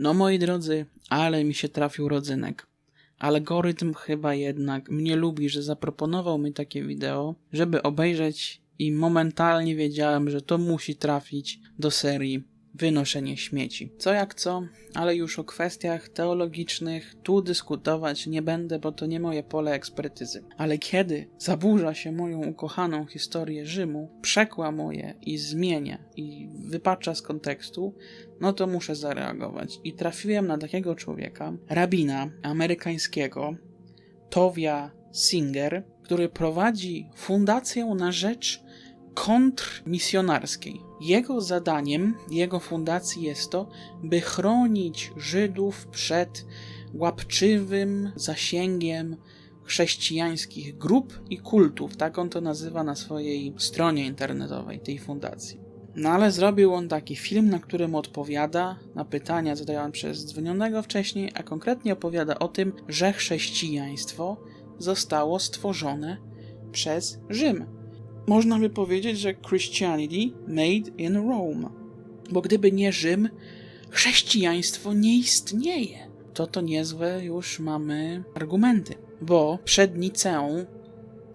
No moi drodzy, ale mi się trafił rodzynek. Algorytm chyba jednak mnie lubi, że zaproponował mi takie wideo, żeby obejrzeć i momentalnie wiedziałem, że to musi trafić do serii wynoszenie śmieci. Co jak co, ale już o kwestiach teologicznych tu dyskutować nie będę, bo to nie moje pole ekspertyzy. Ale kiedy zaburza się moją ukochaną historię Rzymu, przekłamuje i zmienia i wypacza z kontekstu, no to muszę zareagować. I trafiłem na takiego człowieka, rabina amerykańskiego, Tovia Singer, który prowadzi fundację na rzecz kontrmisjonarskiej. Jego zadaniem, jego fundacji jest to, by chronić Żydów przed łapczywym zasięgiem chrześcijańskich grup i kultów. Tak on to nazywa na swojej stronie internetowej tej fundacji. No ale zrobił on taki film, na którym odpowiada na pytania zadane przez dzwonionego wcześniej, a konkretnie opowiada o tym, że chrześcijaństwo zostało stworzone przez Rzym. Można by powiedzieć, że Christianity made in Rome. Bo gdyby nie Rzym, chrześcijaństwo nie istnieje. To to niezłe już mamy argumenty. Bo przed Niceą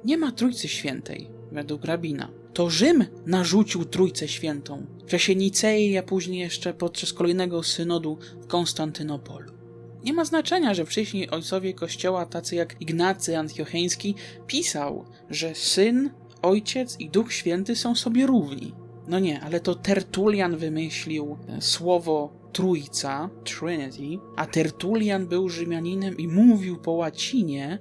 nie ma Trójcy Świętej, według rabina. To Rzym narzucił Trójcę Świętą w czasie Nicei, a później jeszcze podczas kolejnego synodu w Konstantynopolu. Nie ma znaczenia, że wcześniej ojcowie kościoła, tacy jak Ignacy Antiocheński, pisał, że syn Ojciec i Duch Święty są sobie równi. No nie, ale to Tertulian wymyślił e, słowo Trójca, Trinity, a Tertulian był Rzymianinem i mówił po łacinie,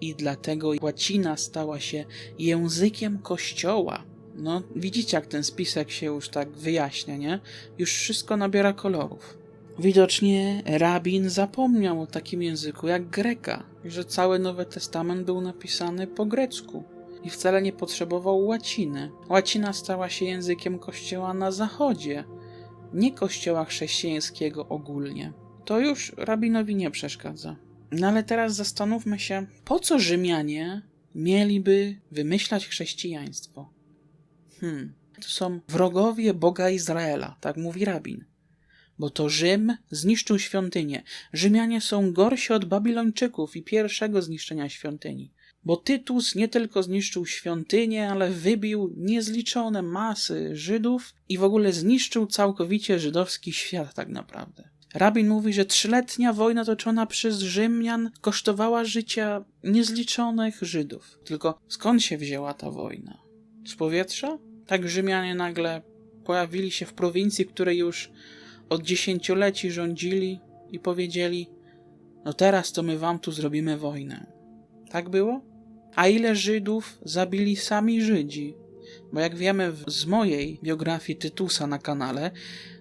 i dlatego łacina stała się językiem kościoła. No, widzicie, jak ten spisek się już tak wyjaśnia, nie? Już wszystko nabiera kolorów. Widocznie rabin zapomniał o takim języku jak greka, że cały Nowy Testament był napisany po grecku i wcale nie potrzebował łaciny. Łacina stała się językiem kościoła na zachodzie, nie kościoła chrześcijańskiego ogólnie. To już rabinowi nie przeszkadza. No ale teraz zastanówmy się, po co Rzymianie mieliby wymyślać chrześcijaństwo? Hmm, to są wrogowie Boga Izraela, tak mówi rabin. Bo to Rzym zniszczył świątynię. Rzymianie są gorsi od Babilończyków i pierwszego zniszczenia świątyni bo Tytus nie tylko zniszczył świątynię, ale wybił niezliczone masy Żydów i w ogóle zniszczył całkowicie żydowski świat tak naprawdę. Rabin mówi, że trzyletnia wojna toczona przez Rzymian kosztowała życia niezliczonych Żydów. Tylko skąd się wzięła ta wojna? Z powietrza? Tak Rzymianie nagle pojawili się w prowincji, której już od dziesięcioleci rządzili i powiedzieli: No teraz to my wam tu zrobimy wojnę. Tak było? A ile Żydów zabili sami Żydzi? Bo jak wiemy z mojej biografii Tytusa na kanale,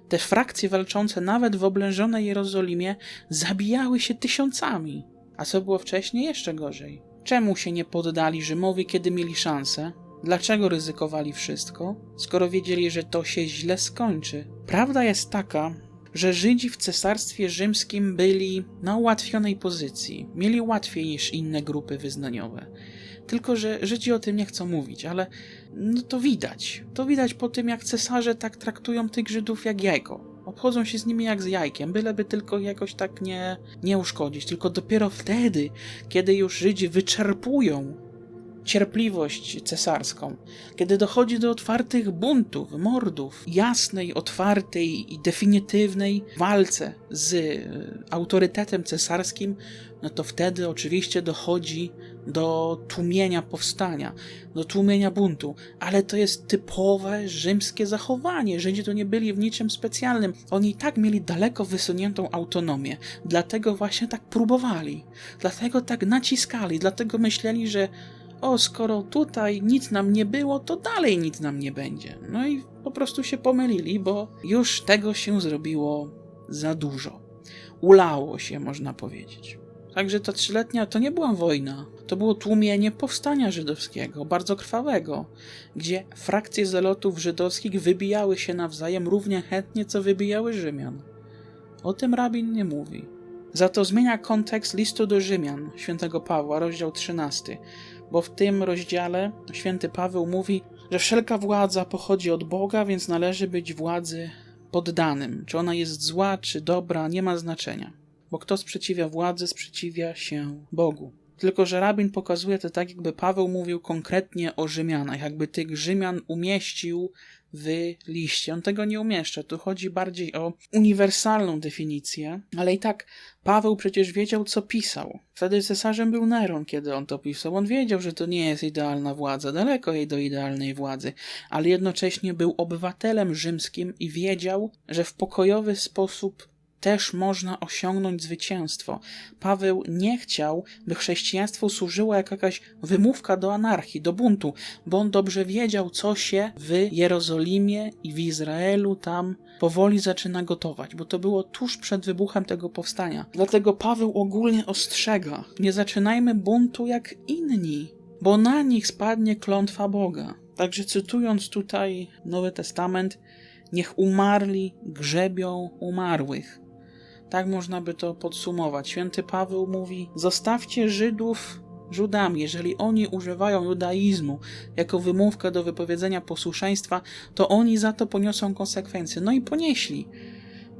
te frakcje walczące nawet w oblężonej Jerozolimie zabijały się tysiącami. A co było wcześniej jeszcze gorzej. Czemu się nie poddali Rzymowi, kiedy mieli szansę? Dlaczego ryzykowali wszystko, skoro wiedzieli, że to się źle skończy? Prawda jest taka, że Żydzi w cesarstwie rzymskim byli na ułatwionej pozycji, mieli łatwiej niż inne grupy wyznaniowe. Tylko, że Żydzi o tym nie chcą mówić, ale no to widać. To widać po tym, jak cesarze tak traktują tych Żydów jak jajko. Obchodzą się z nimi jak z jajkiem, byleby tylko jakoś tak nie, nie uszkodzić. Tylko dopiero wtedy, kiedy już Żydzi wyczerpują cierpliwość cesarską, kiedy dochodzi do otwartych buntów, mordów, jasnej, otwartej i definitywnej walce z e, autorytetem cesarskim, no to wtedy oczywiście dochodzi do tłumienia powstania, do tłumienia buntu, ale to jest typowe rzymskie zachowanie. Żydzi to nie byli w niczym specjalnym. Oni i tak mieli daleko wysuniętą autonomię, dlatego właśnie tak próbowali, dlatego tak naciskali, dlatego myśleli, że o, skoro tutaj nic nam nie było, to dalej nic nam nie będzie. No i po prostu się pomylili, bo już tego się zrobiło za dużo. Ulało się, można powiedzieć. Także ta trzyletnia to nie była wojna, to było tłumienie powstania żydowskiego, bardzo krwawego, gdzie frakcje zelotów żydowskich wybijały się nawzajem równie chętnie, co wybijały Rzymian. O tym rabin nie mówi. Za to zmienia kontekst listu do Rzymian, świętego Pawła, rozdział 13, bo w tym rozdziale święty Paweł mówi, że wszelka władza pochodzi od Boga, więc należy być władzy poddanym. Czy ona jest zła, czy dobra, nie ma znaczenia. Bo kto sprzeciwia władzy, sprzeciwia się Bogu. Tylko, że rabin pokazuje to tak, jakby Paweł mówił konkretnie o Rzymianach, jakby tych Rzymian umieścił w liście. On tego nie umieszcza. Tu chodzi bardziej o uniwersalną definicję, ale i tak Paweł przecież wiedział, co pisał. Wtedy cesarzem był Neron, kiedy on to pisał. On wiedział, że to nie jest idealna władza, daleko jej do idealnej władzy, ale jednocześnie był obywatelem rzymskim i wiedział, że w pokojowy sposób też można osiągnąć zwycięstwo. Paweł nie chciał, by chrześcijaństwo służyło jako jakaś wymówka do anarchii, do buntu, bo on dobrze wiedział, co się w Jerozolimie i w Izraelu tam powoli zaczyna gotować, bo to było tuż przed wybuchem tego powstania. Dlatego Paweł ogólnie ostrzega: nie zaczynajmy buntu jak inni, bo na nich spadnie klątwa Boga. Także cytując tutaj Nowy Testament, niech umarli grzebią umarłych. Tak można by to podsumować. Święty Paweł mówi: Zostawcie Żydów Żydami. Jeżeli oni używają judaizmu jako wymówkę do wypowiedzenia posłuszeństwa, to oni za to poniosą konsekwencje. No i ponieśli.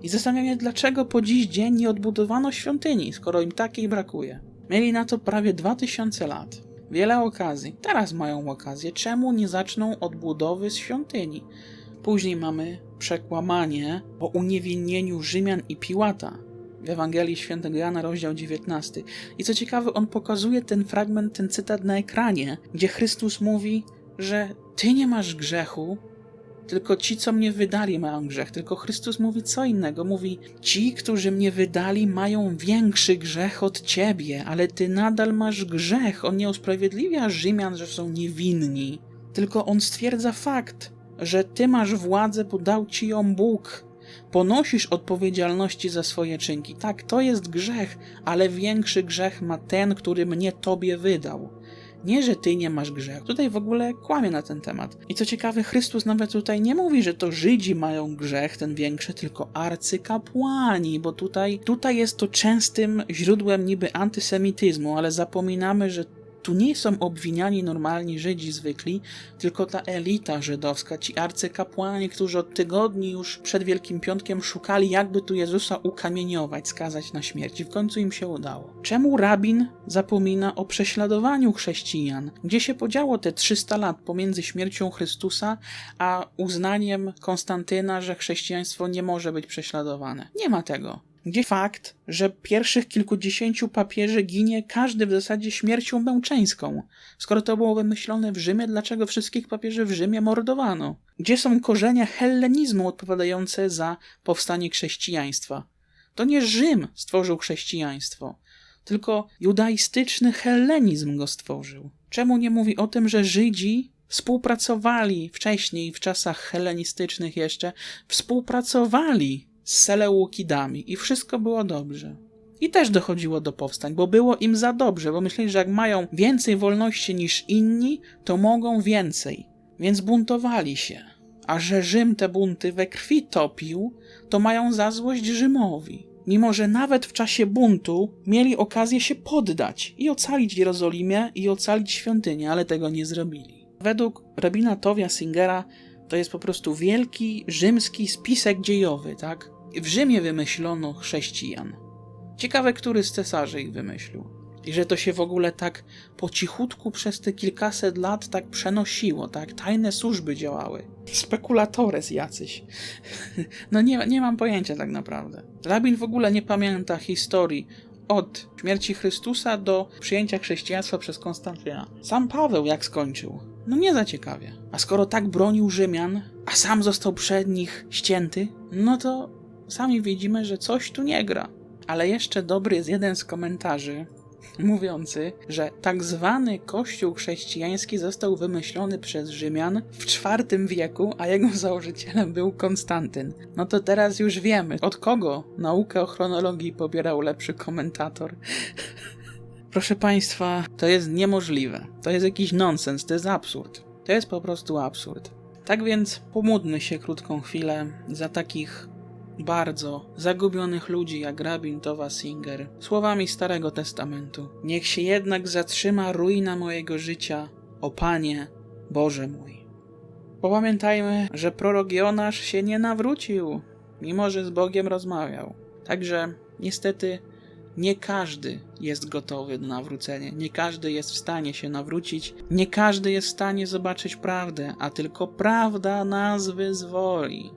I zastanawiam się, dlaczego po dziś dzień nie odbudowano świątyni, skoro im takiej brakuje. Mieli na to prawie 2000 lat. Wiele okazji. Teraz mają okazję. Czemu nie zaczną odbudowy świątyni? Później mamy przekłamanie o uniewinnieniu Rzymian i Piłata w Ewangelii Świętego Jana, rozdział 19. I co ciekawe, on pokazuje ten fragment, ten cytat na ekranie, gdzie Chrystus mówi, że ty nie masz grzechu, tylko ci, co mnie wydali, mają grzech. Tylko Chrystus mówi co innego. Mówi: Ci, którzy mnie wydali, mają większy grzech od ciebie, ale ty nadal masz grzech. On nie usprawiedliwia Rzymian, że są niewinni, tylko on stwierdza fakt, że ty masz władzę, bo dał ci ją Bóg. Ponosisz odpowiedzialności za swoje czynki. Tak, to jest grzech, ale większy grzech ma ten, który mnie tobie wydał. Nie, że ty nie masz grzechu. Tutaj w ogóle kłamie na ten temat. I co ciekawe, Chrystus nawet tutaj nie mówi, że to Żydzi mają grzech, ten większy, tylko arcykapłani, bo tutaj, tutaj jest to częstym źródłem niby antysemityzmu, ale zapominamy, że tu nie są obwiniani normalni Żydzi zwykli, tylko ta elita żydowska, ci arcykapłani, którzy od tygodni już przed Wielkim Piątkiem szukali, jakby tu Jezusa ukamieniować, skazać na śmierć. W końcu im się udało. Czemu rabin zapomina o prześladowaniu chrześcijan? Gdzie się podziało te 300 lat pomiędzy śmiercią Chrystusa a uznaniem Konstantyna, że chrześcijaństwo nie może być prześladowane? Nie ma tego. Gdzie fakt, że pierwszych kilkudziesięciu papieży ginie każdy w zasadzie śmiercią męczeńską? Skoro to było wymyślone w Rzymie, dlaczego wszystkich papieży w Rzymie mordowano? Gdzie są korzenie hellenizmu odpowiadające za powstanie chrześcijaństwa? To nie Rzym stworzył chrześcijaństwo, tylko judaistyczny hellenizm go stworzył. Czemu nie mówi o tym, że Żydzi współpracowali wcześniej, w czasach hellenistycznych jeszcze, współpracowali z Seleukidami i wszystko było dobrze. I też dochodziło do powstań, bo było im za dobrze, bo myśleli, że jak mają więcej wolności niż inni, to mogą więcej. Więc buntowali się. A że Rzym te bunty we krwi topił, to mają za złość Rzymowi. Mimo, że nawet w czasie buntu mieli okazję się poddać i ocalić Jerozolimę i ocalić świątynię, ale tego nie zrobili. Według rabina Towia Singera to jest po prostu wielki rzymski spisek dziejowy, tak? W Rzymie wymyślono chrześcijan. Ciekawe, który z cesarzy ich wymyślił. I że to się w ogóle tak po cichutku przez te kilkaset lat tak przenosiło, tak? Tajne służby działały. Spekulatores jacyś. No nie, nie mam pojęcia tak naprawdę. Rabin w ogóle nie pamięta historii od śmierci Chrystusa do przyjęcia chrześcijaństwa przez Konstantyna. Sam Paweł jak skończył? No nie za ciekawie. A skoro tak bronił Rzymian, a sam został przed nich ścięty, no to sami widzimy, że coś tu nie gra. Ale jeszcze dobry jest jeden z komentarzy, mówiący, że tak zwany kościół chrześcijański został wymyślony przez Rzymian w IV wieku, a jego założycielem był Konstantyn. No to teraz już wiemy, od kogo naukę o chronologii pobierał lepszy komentator. Proszę Państwa, to jest niemożliwe. To jest jakiś nonsens, to jest absurd. To jest po prostu absurd. Tak więc pomódlmy się krótką chwilę za takich bardzo zagubionych ludzi jak rabin Towa Singer, słowami Starego Testamentu. Niech się jednak zatrzyma ruina mojego życia, o Panie, Boże mój. Popamiętajmy, że prorok Jonasz się nie nawrócił. mimo że z Bogiem rozmawiał. Także niestety nie każdy jest gotowy do nawrócenia, nie każdy jest w stanie się nawrócić, nie każdy jest w stanie zobaczyć prawdę, a tylko prawda nas wyzwoli.